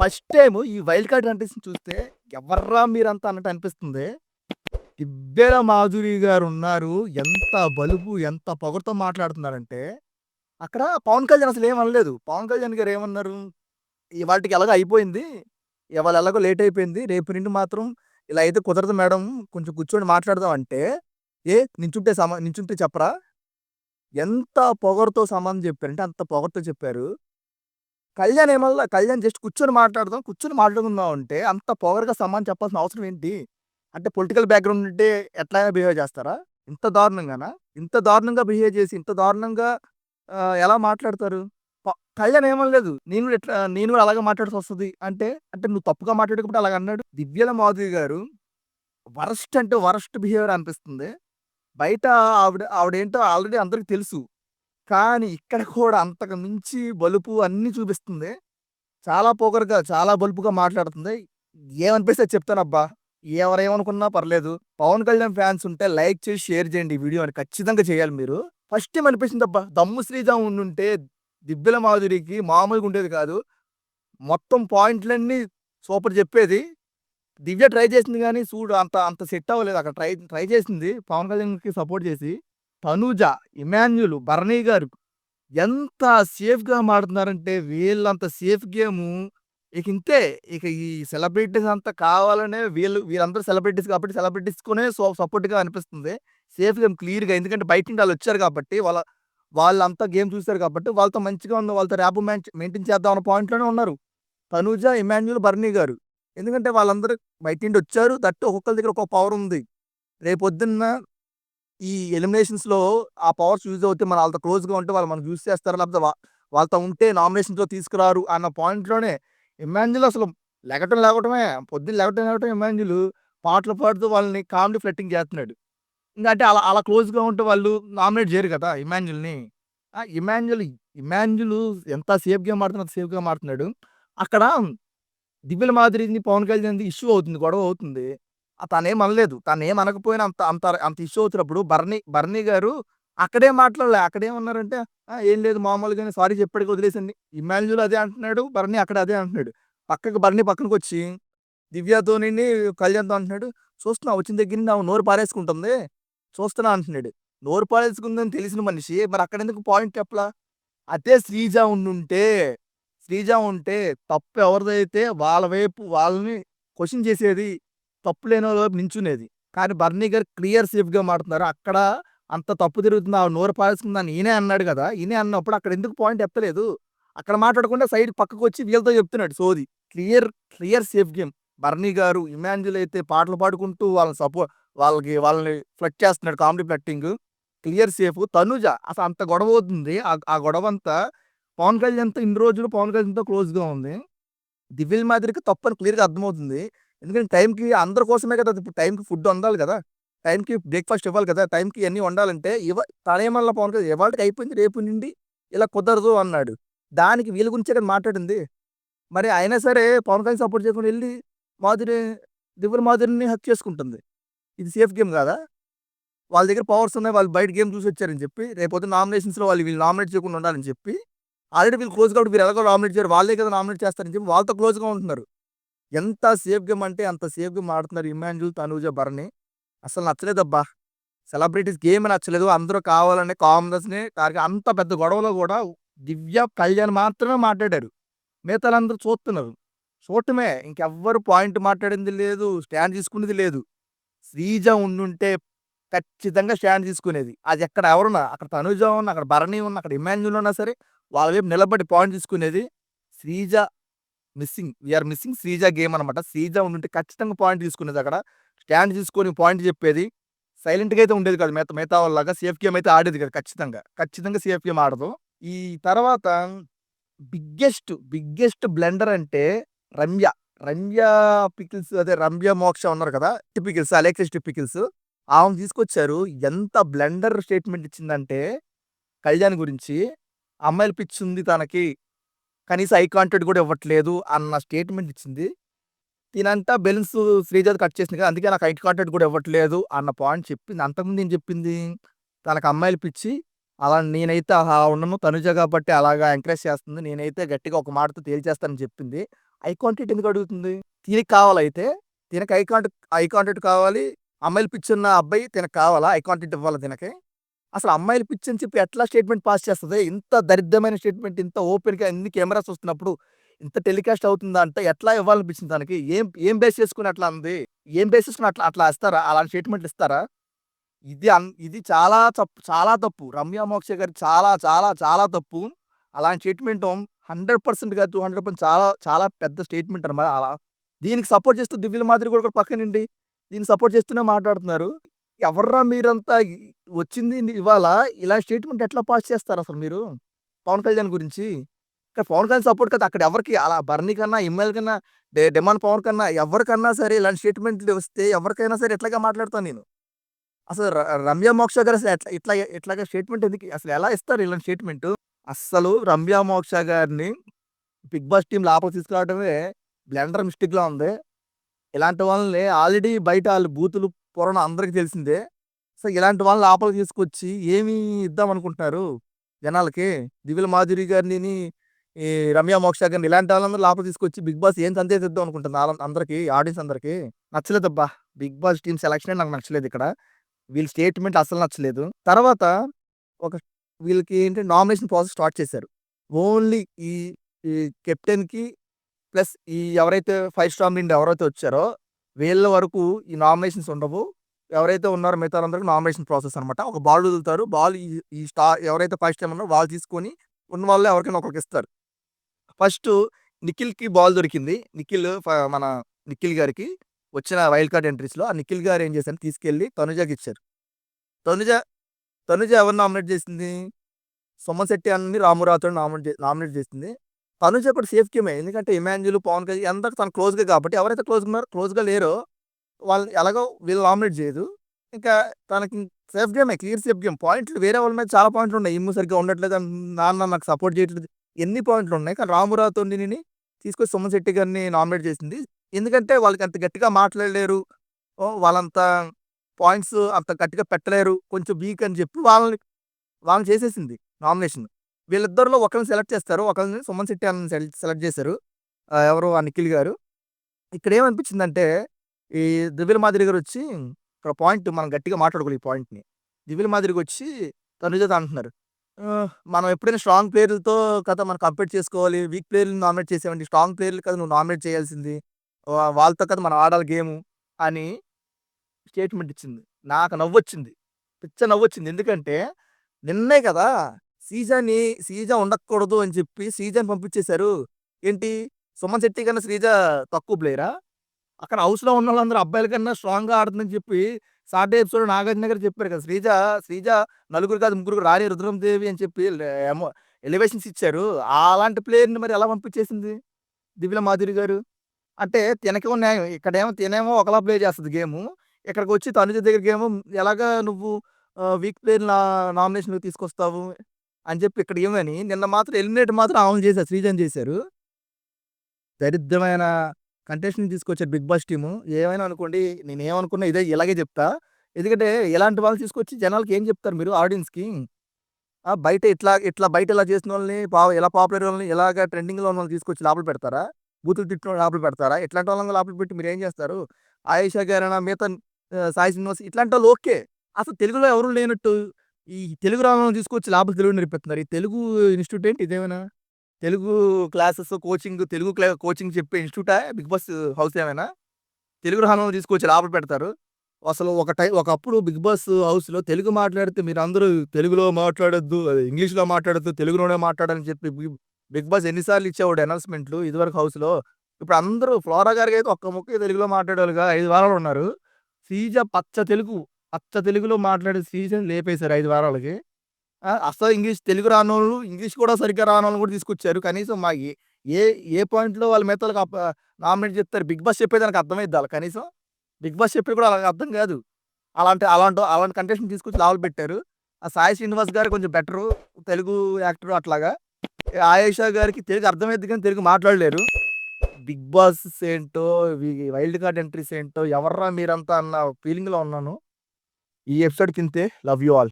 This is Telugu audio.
ఫస్ట్ టైం ఈ వైల్డ్ కార్డ్ కంటెస్ట్‌ని చూస్తే ఎవర్రా మీరంతా అన్నట్టు అనిపిస్తుంది. దిబ్బెల మాధురి గారు ఉన్నారు ఎంత బలుపు, ఎంత పొగరుతో మాట్లాడుతున్నారంటే, అక్కడ పవన్ కళ్యాణ్ అసలు ఏమనలేదు పవన్ కళ్యాణ్ గారు ఏమన్నారు? ఇవాల్టికి ఎలాగో అయిపోయింది. ఇవాళ ఎలాగో లేట్ అయిపోయింది. రేపు నుండి మాత్రం ఇలా అయితే కుదరదు మేడం. కొంచెం కూర్చొని మాట్లాడదాం అంటే, ఏ నించుంటే సమా నించుంటే చెప్పరా? ఎంత పొగరుతో సమాధానం చెప్పారంటే అంత పొగరుతో చెప్పారు. కళ్యాణ్ ఏమల్లా కళ్యాణ్ జస్ట్ కూర్చొని మాట్లాడదాం, కూర్చొని మాట్లాడుకుందాం అంటే అంత పొగరుగా సమాన్ చెప్పాల్సిన అవసరం ఏంటి? అంటే పొలిటికల్ బ్యాక్‌గ్రౌండ్ ఉంటే ఎట్లయినా బిహేవ్ చేస్తారా? ఇంత దారుణంగానా? ఇంత దారుణంగా బిహేవ్ చేసి, ఇంత దారుణంగా ఎలా మాట్లాడతారు? కళ్యాణ్ కళ్యాణ్ ఏమనలేదు. నేను కూడా ఇట్లా నేను కూడా అలాగే మాట్లాడాల్సొస్తది అంటే, అంటే నువ్వు తప్పుగా మాట్లాడుకుంటే అలాగ అన్నాడు. దివ్యల మాధవి గారు వరస్ట్ అంటే వరస్ట్ బిహేవియర్ అనిపిస్తుంది. బయట ఆవిడ ఆవిడేంటో ఆల్రెడీ అందరికి తెలుసు. కానీ ఇక్కడ కూడా అంతకు మించి బలుపు అన్నీ చూపిస్తుంది. చాలా పోకరుగా చాలా బలుపుగా మాట్లాడుతుంది. ఏమనిపిస్తే చెప్తానబ్బా! ఎవరేమనుకున్నా పర్లేదు. పవన్ కళ్యాణ్ ఫ్యాన్స్ ఉంటే లైక్ చేసి, షేర్ చేయండి ఈ వీడియోని. ఖచ్చితంగా చేయాలి మీరు. ఫస్ట్ ఏం అనిపించింది అబ్బా దమ్ము శ్రీజ ఉండుంటే దిబ్బెల మాధురికి మామూలుగా ఉండేది కాదు. మొత్తం పాయింట్‌లన్నీ సూపర్ చెప్పేది. దివ్య ట్రై చేసింది కానీ చూడు అంత అంత సెట్ అవ్వలేదు. అక్కడ ట్రై ట్రై చేసింది పవన్ కళ్యాణ్‌కి సపోర్ట్ చేసి. తనుజ ఇమాన్యులు భరణి గారు ఎంత సేఫ్‌గా మాడుతున్నారంటే వీళ్ళంత సేఫ్ గేము ఇక ఇంతే. ఇక ఈ సెలబ్రిటీస్ అంతా కావాలనే వీళ్ళు వీళ్ళందరూ సెలబ్రిటీస్ కాబట్టి సెలబ్రిటీస్‌కునే సో సపోర్ట్‌గా అనిపిస్తుంది. సేఫ్ గేమ్ క్లియర్‌గా ఎందుకంటే బయట నుండి వచ్చారు కాబట్టి వాళ్ళ వాళ్ళంతా గేమ్ చూశారు కాబట్టి వాళ్ళతో మంచిగా ఉంది. వాళ్ళతో ర్యాపో మ్యాచ్ మెయింటైన్ చేద్దాం అన్న పాయింట్‌లోనే ఉన్నారు. తనుజ ఇమాన్యుల్, బర్నీ గారు. ఎందుకంటే వాళ్ళందరూ బయట నుండి వచ్చారు. దట్టు ఒక్కొక్కరి దగ్గర ఒక్కొక్క పవర్ ఉంది. రేపొద్దున్న ఈ ఎలిమినేషన్స్‌లో ఆ పవర్స్ యూజ్ అవుతే మనం క్లోజ్ క్లోజ్‌గా ఉంటే వాళ్ళు మనకు యూజ్ చేస్తారు. లేకపోతే వాళ్ళతో ఉంటే నామినేషన్స్‌లో తీసుకురారు అన్న పాయింట్‌లోనే ఇమాన్యుల్ అసలు లెగటం లేగటమే పొద్దున్న లెగటం లేకటం ఇమాన్యుల్ పాటలు పాడుతూ వాళ్ళని కామెడీ ఫ్లెట్టింగ్ చేస్తున్నాడు. అంటే అలా అలా క్లోజ్‌గా ఉంటే వాళ్ళు నామినేట్ చేయరు కదా! ఇమాన్యుల్‌ని. ఆ! ఇమాన్యుల్ ఇమాన్యుల్ ఎంత సేఫ్ గేమ్ సేఫ్‌గా మారుతున్నాడు అక్కడ దివ్యల మాదిరిని పవన్ కళ్యాణ్ ఇష్యూ అవుతుంది. గొడవ అవుతుంది. తనేం అనలేదు. తనేం అనకపోయినా అంత అంత అంత ఇష్యూ వచ్చినప్పుడు బర్నీ బర్నీ గారు అక్కడే మాట్లాడలే. అక్కడేమన్నారంటే, "ఆ! ఏం లేదు మామూలుగానే సారీ చెప్పాడుగా వదిలేసింది ఇమాన్యుల్ అదే అంటున్నాడు. భరణి అక్కడ అదే అంటున్నాడు. పక్కకి పక్కనకు పక్కనకొచ్చి దివ్యతోనిని, కళ్యాణ్‌తో అంటున్నాడు. చూస్తున్నావు వచ్చిన దగ్గర నా నోరు పారేసుకుంటుంది. చూస్తున్నా" అంటున్నాడు. నోరు పారేసుకుందని తెలిసిన మనిషి మరి అక్కడ ఎందుకు పాయింట్ చెప్పలా? అదే శ్రీజ ఉండుంటే, శ్రీజ ఉంటే తప్పు ఎవరిదైతే వాళ్ళ వైపు వాళ్ళని క్వశ్చన్ చేసేది. తప్పు లేని వైపు నించునేది. కానీ బర్నీగర్ గారు క్లియర్ సేఫ్‌గా మాట్లాడుతున్నారు. అక్కడ అంత తప్పు తిరుగుతుంది ఆ నోరు పారేసుకుందని ఈయనే అన్నాడు కదా! ఈయనే అన్నప్పుడు అక్కడ ఎందుకు పాయింట్ చెప్పలేదు అక్కడ మాట్లాడకుండా సైడ్ పక్కకొచ్చి వీళ్ళతో చెప్తున్నాడు సోది. Clear clear safe game. Bharani garu, Emmanuel అయితే పాటలు పాడుకుంటూ వాళ్ళని సపో వాళ్ళకి వాళ్ళని ఫ్లట్ చేస్తున్నాడు comedy flirting clear safe. Tanuja అసలు అంత గొడవ అవుతుంది. ఆ ఆ గొడవంతా పవన్ కళ్యాణ్‌తో ఇన్ని రోజులు పవన్ కళ్యాణ్‌తో క్లోజ్‌గా ఉంది. దివిల్ మాదిరికి తప్పని క్లియర్‌గా అర్థమవుతుంది. ఎందుకంటే టైంకి అందరి కోసమే కదా! ఇప్పుడు టైంకి ఫుడ్ అందాలి కదా! టైంకి బ్రేక్‌ఫాస్ట్ ఇవ్వాలి కదా! టైంకి అన్నీ వండాలంటే ఇవ తనేమనల పవన్ కళ్యాణ్ ఇవాళకి అయిపోయింది. రేపు నుండి ఇలా కుదరదు అన్నాడు. దానికి వీళ్ళ గురించే కదా మాట్లాడింది. మరి అయినా సరే పవన్ కళ్యాణ్ సపోర్ట్ చేయకుండా వెళ్ళి మాధురి దివ్యల మాధురిని హత్య చేసుకుంటుంది. ఇది సేఫ్ గేమ్ కాదా? వాళ్ళ దగ్గర పవర్స్ ఉన్నాయి. వాళ్ళు బయట గేమ్ చూసి వచ్చారని చెప్పి, రేపొద్దున నామినేషన్స్‌లో వాళ్ళు వీళ్ళు నామినేట్ చేయకుండా ఉండాలని చెప్పి, ఆల్రెడీ వీళ్ళు క్లోజ్ కాబట్టి వీరు ఎలాగో నామినేట్ చేయరు. వాళ్ళే కదా నామినేట్ చేస్తారని చెప్పి వాళ్ళతో క్లోజ్‌గా ఉంటున్నారు. ఎంత సేఫ్ గేమ్ అంటే అంత సేఫ్ గేమ్ ఆడుతున్నారు ఇమాన్యుల్, తనూజ, భరణి. అసలు నచ్చలేదబ్బా! సెలబ్రిటీస్ గేమే నచ్చలేదు. అందరూ కావాలనే కామనర్స్‌ని టార్గెట్ అంత పెద్ద గొడవలో కూడా దివ్య, కళ్యాణ్ మాత్రమే మాట్లాడారు. మిగతాళ్ళందరూ చూస్తున్నారు. చూడటమే. ఇంకెవ్వరు పాయింట్ మాట్లాడింది లేదు. స్టాండ్ తీసుకునేది లేదు. శ్రీజ ఉండుంటే ఖచ్చితంగా స్టాండ్ తీసుకునేది. అది ఎక్కడ ఎవరున్నా అక్కడ తనుజ ఉన్న అక్కడ భరణి ఉన్న అక్కడ ఇమాన్యుల్ ఉన్నా సరే వాళ్ళ వైపు నిలబడి పాయింట్ తీసుకునేది. Sreeja missing. We are missing Sreeja game అనమాట. శ్రీజ ఉండుంటే ఖచ్చితంగా పాయింట్ తీసుకునేది అక్కడ. స్టాండ్ తీసుకొని పాయింట్ చెప్పేది. సైలెంట్‌గా అయితే ఉండేది కాదు. మిగతా మిగతా వాళ్ళగా సేఫ్ గేమ్ అయితే ఆడేది కదా ఖచ్చితంగా. ఖచ్చితంగా సేఫ్ గేమ్ ఆడదు. ఈ తర్వాత బిగ్గెస్ట్, బిగ్గెస్ట్ బ్లెండర్ అంటే రమ్య. రమ్య పికిల్స్ అదే రమ్య మోక్ష ఉన్నారు కదా! టిపికిల్స్ అలెక్సిస్ టిపికిల్స్ ఆమె తీసుకొచ్చారు. ఎంత బ్లెండర్ స్టేట్మెంట్ ఇచ్చిందంటే కళ్యాణ్ గురించి. అమ్మాయిలు పిచ్చి ఉంది తనకి. కనీసం ఐ కాంటాక్ట్ కూడా ఇవ్వట్లేదు అన్న స్టేట్మెంట్ ఇచ్చింది. తినంతా బెలూన్స్ శ్రీజది కట్ చేసింది కదా! అందుకే నాకు ఐ కాంటాక్ట్ కూడా ఇవ్వట్లేదు అన్న పాయింట్ చెప్పింది. అంతకుముందు ఏం చెప్పింది? తనకు అమ్మాయిలు పిచ్చి. అలా నేనైతే అలా ఉండను. తనుజ కాబట్టి అలాగా ఎంకరేజ్ చేస్తుంది. నేనైతే గట్టిగా ఒక మాటతో తేల్చేస్తానని చెప్పింది. ఐ కాంటాక్ట్ ఎందుకు అడుగుతుంది? తినకి కావాలైతే తినకి ఐ కాంటాక్ట్ ఐ కాంటాక్ట్ కావాలి. అమ్మాయిలు పిచ్చి ఉన్న అబ్బాయి తినకు కావాలా? ఐ కాంటాక్ట్ ఇవ్వాలి తినకి? అసలు అమ్మాయిలు పిచ్చి అని చెప్పి ఎట్లా స్టేట్మెంట్ పాస్ చేస్తుంది ఇంత దరిద్రమైన స్టేట్మెంట్ ఇంత ఓపెన్‌గా ఎన్ని కెమెరాస్ వస్తున్నప్పుడు ఇంత టెలికాస్ట్ అవుతుందా అంటే ఎట్లా ఇవ్వాలనిపించింది దానికి ఏం ఏం బేస్ చేసుకుని అట్లా అంది? ఏం బేస్ చేసుకుని అట్లా అట్లా ఇస్తారా? అలాంటి స్టేట్మెంట్‌లు ఇస్తారా? ఇది అన్ ఇది చాలా తప్పు. చాలా తప్పు. రమ్య మోక్ష గారు చాలా చాలా చాలా తప్పు. అలాంటి స్టేట్మెంట్ హండ్రెడ్ పర్సెంట్గా టూ హండ్రెడ్ పర్సెంట్ చాలా చాలా పెద్ద స్టేట్మెంట్ అన్నమాట. అలా దీనికి సపోర్ట్ చేస్తూ దివ్యల మాదిరి కూడా పక్కనుండి దీన్ని సపోర్ట్ చేస్తూనే మాట్లాడుతున్నారు. ఎవర్రా మీరంతా వచ్చింది ఇవాళ ఇలా స్టేట్మెంట్ ఎట్లా పాస్ చేస్తారు అసలు మీరు? పవన్ కళ్యాణ్ గురించి. ఇక్కడ పవన్ కళ్యాణ్ సపోర్ట్ కాదు అక్కడ ఎవరికి అలా బర్నీ కన్నా, ఎమ్మెల్యే కన్నా, డే డిమాండ్ పవన్ కన్నా ఎవరికన్నా సరే ఇలాంటి స్టేట్మెంట్‌లు వస్తే ఎవరికైనా సరే ఎట్లాగా మాట్లాడతాను నేను. అసలు రమ్య మోక్ష గారు అసలు ఎట్లా ఇట్లా ఇట్లాగా స్టేట్మెంట్ ఎందుకు అసలు ఎలా ఇస్తారు ఇలాంటి స్టేట్మెంటు? అస్సలు రమ్య మోక్ష గారిని బిగ్ బాస్ టీం లోపలికి తీసుకురావడమే బ్లెండర్ మిస్టేక్‌లా ఉంది. ఇలాంటి వాళ్ళని ఆల్రెడీ బయట వాళ్ళు బూతులు, పురాణం అందరికి తెలిసిందే. సో, ఇలాంటి వాళ్ళని లోపలికి తీసుకొచ్చి ఏమి ఇద్దాం అనుకుంటున్నారు జనాలకి? దివిల మాధురి గారిని ఈ రమ్య మోక్ష గారిని ఇలాంటి వాళ్ళందరూ లోపల తీసుకొచ్చి బిగ్ బాస్ ఏం సందేశం ఇద్దాం అనుకుంటున్నారు అందరికీ ఆడియన్స్ అందరికీ నచ్చలేదబ్బా! బిగ్ బాస్ టీమ్ సెలక్షన్ నాకు నచ్చలేదు ఇక్కడ. వీళ్ళ స్టేట్మెంట్ అస్సలు నచ్చలేదు. తర్వాత ఒక వీళ్ళకి ఏంటి నామినేషన్ ప్రాసెస్ స్టార్ట్ చేశారు. ఓన్లీ ఈ ఈ కెప్టెన్‌కి ప్లస్ ఈ ఎవరైతే ఫైవ్ స్టార్ నుండి ఎవరైతే వచ్చారో వీళ్ళ వరకు ఈ నామినేషన్స్ ఉండవు. ఎవరైతే ఉన్నారో మిగతా అందరికీ నామినేషన్ ప్రాసెస్ అన్నమాట. ఒక బాల్ వదులుతారు. బాల్ ఈ స్టార్ ఎవరైతే ఫస్ట్ టైం ఉన్నారో వాళ్ళు తీసుకొని ఉన్న వాళ్ళు ఎవరికైనా ఒకరికి ఇస్తారు. ఫస్ట్ నిఖిల్‌కి బాల్ దొరికింది. నిఖిల్ మన నిఖిల్ గారికి వచ్చిన వైల్డ్ కార్డ్ ఎంట్రీస్‌లో ఆ నిఖిల్ గారు ఏం చేశారు తీసుకెళ్ళి తనుజకి ఇచ్చారు. తనుజ తనుజ ఎవరిని నామినేట్ చేసింది? సొమ్మశెట్టి అని అన్నని నామినేట్ నామినేట్ చేసింది. తను చెప్పడు సేఫ్ ఎందుకంటే ఇమాన్యుల్, పవన్ కళ్యాణ్ ఎంత తను క్లోజ్‌గా కాబట్టి ఎవరైతే క్లోజ్ క్లోజ్‌గా లేరో వాళ్ళని ఎలాగో వీళ్ళు నామినేట్ చేయదు. ఇంకా తనకి సేఫ్ గేమే. Clear safe game. పాయింట్లు వేరే వాళ్ళ మీద చాలా పాయింట్లు ఉన్నాయి. ఇమ్ము సరిగ్గా ఉండట్లేదు. నాన్న నాకు సపోర్ట్ చేయట్లేదు. ఎన్ని పాయింట్లు ఉన్నాయి. కానీ రామురాతో రాథోడ్‌నిని తీసుకొచ్చి సుమన్ శెట్టి గారిని నామినేట్ చేసింది. ఎందుకంటే వాళ్ళకి అంత గట్టిగా మాట్లాడలేరు. వాళ్ళంత పాయింట్స్ అంత గట్టిగా పెట్టలేరు. కొంచెం వీక్ అని చెప్పి వాళ్ళని వాళ్ళని చేసేసింది నామినేషన్. వీళ్ళిద్దరిలో ఒకరిని సెలెక్ట్ చేస్తారు. ఒకరిని సుమన్ శెట్టి అని సెలెక్ట్ చేశారు. ఎవరు ఆ నిఖిల్ గారు. ఇక్కడ ఏమనిపించిందంటే ఈ దివ్యల మాదిరి గారు వచ్చి ఇక్కడ పాయింట్ మనం గట్టిగా మాట్లాడుకోవాలి ఈ పాయింట్‌ని. దివ్యల మాదిరిగా వచ్చి తనుజతో అంటున్నారు. మనం ఎప్పుడైనా స్ట్రాంగ్ ప్లేయర్‌లతో కదా మనం కంపేర్ చేసుకోవాలి. వీక్ ప్లేయర్లు నామినేట్ చేసేవండి స్ట్రాంగ్ ప్లేయర్‌లు కదా నువ్వు నామినేట్ చేయాల్సింది. వాళ్ళతో కదా మనం ఆడాలి గేమ్ అని స్టేట్మెంట్ ఇచ్చింది. నాకు నవ్వొచ్చింది. పిచ్చ నవ్వొచ్చింది. ఎందుకంటే నిన్నే కదా శ్రీజని శ్రీజ ఉండకూడదు అని చెప్పి సీజన్ పంపించేశారు. ఏంటి సుమన్ శెట్టి కన్నా శ్రీజ తక్కువ ప్లేయరా? అక్కడ హౌస్‌లో ఉన్నోళ్ళందరూ అబ్బాయిల కన్నా స్ట్రాంగ్‌గా ఆడుతుందని చెప్పి సాటే ఎపిసోడ్ నాగార్జున గారు చెప్పారు కదా! శ్రీజ శ్రీజ నలుగురు కాదు ముగ్గురు రాణి రుద్రమదేవి అని చెప్పి ఎలివేషన్స్ ఇచ్చారు. అలాంటి ప్లేయర్‌ని మరి ఎలా పంపించేసింది దివ్య మాధురి గారు? అంటే తినకే న్యాయం. ఇక్కడేమో తినేమో ఒకలా ప్లే చేస్తది గేము. ఇక్కడికొచ్చి తనుజ దగ్గరికేమో ఎలాగా నువ్వు వీక్ ప్లేయర్‌ని నా తీసుకొస్తావు అని చెప్పి ఇక్కడ ఏమని నిన్న మాత్రం ఎలిమినేట్ మాత్రం ఆమెను చేశారు. శ్రీజన్ చేశారు. దరిద్రమైన కంటెస్టెంట్ తీసుకొచ్చారు బిగ్ బాస్ టీము. ఏమైనా అనుకోండి నేనేమనుకున్నా ఇదే ఇలాగే చెప్తా. ఎందుకంటే ఇలాంటి వాళ్ళు తీసుకొచ్చి జనాలకి ఏం చెప్తారు మీరు ఆడియన్స్‌కి? బయట ఇట్లా ఇట్లా బయట ఇలా చేసిన వాళ్ళని పా ఎలా పాపులర్ వాళ్ళని ఇలాగ ట్రెండింగ్‌లో ఉన్న వాళ్ళని తీసుకొచ్చి లోపల పెడతారా? బూతులు తిట్టినోళ్ళని లోపల పెడతారా? ఇట్లాంటి వాళ్ళని లోపల పెట్టి మీరేం చేస్తారు? ఆయేషా గారైనా మిగతా సాయి శ్రీనివాస్ ఇట్లాంటి వాళ్ళు ఓకే. అసలు తెలుగులో ఎవరు లేనట్టు ఈ తెలుగు రానోళ్ళని తీసుకొచ్చి లాభ తెలుగు నేర్పిస్తున్నారు. ఈ తెలుగు ఇన్‌స్టిట్యూట్ ఏంటి ఇదేమైనా? తెలుగు క్లాసెస్, కోచింగ్ తెలుగు క్లా కోచింగ్ చెప్పే ఇన్‌స్టిట్యూటా బిగ్ బాస్ హౌస్ ఏమైనా? తెలుగు రానోళ్ళని తీసుకొచ్చి లాభం పెడతారు. అసలు ఒక టై ఒకప్పుడు బిగ్ బాస్ హౌస్‌లో తెలుగు మాట్లాడితే మీరందరూ తెలుగులో మాట్లాడొద్దు, ఇంగ్లీష్‌లో మాట్లాడొద్దు, తెలుగులోనే మాట్లాడాలని చెప్పి బిగ్ బాస్ ఎన్నిసార్లు ఇచ్చేవాడు అనౌన్స్‌మెంట్‌లు ఇదివరకు హౌస్‌లో. ఇప్పుడు అందరూ ఫ్లోరా గారికైతే ఒక్క ముక్క తెలుగులో మాట్లాడేవాళ్ళుగా ఐదు వారాలు ఉన్నారు. సీజా పచ్చ తెలుగు, అత్త తెలుగులో మాట్లాడే సీజన్ లేపేశారు ఐదు వారాలకి. అసలు అస్సలు ఇంగ్లీష్ తెలుగు రానోళ్ళు, ఇంగ్లీష్ కూడా సరిగ్గా రానోళ్ళని కూడా తీసుకొచ్చారు. కనీసం మా ఏ ఏ ఏ పాయింట్‌లో వాళ్ళ మిగతాళ్ళకి నామినేట్ చేస్తారు. బిగ్ బాస్ చెప్పేది నాకు అర్థమైద్ది వాళ్ళు కనీసం? బిగ్ బాస్ చెప్పేది కూడా ఆళ్ళకి అర్థం కాదు. అలాంటి అలాంటి అలాంటి కంటెస్టెంట్‌ని తీసుకొచ్చి లోపల పెట్టారు. ఆ సాయి శ్రీనివాస్ గారు కొంచెం బెటరు. తెలుగు యాక్టర్ అట్లాగా. ఆయేషా గారికి తెలుగు అర్థమైద్ది కానీ తెలుగు మాట్లాడలేరు. బిగ్ బాస్ ఏంటో, వైల్డ్ కార్డ్ ఎంట్రీస్ ఏంటో ఎవర్రా మీరంతా అన్న ఫీలింగ్‌లో ఉన్నాను. ఈ ఎపిసోడ్ ఇంతే. Love you all.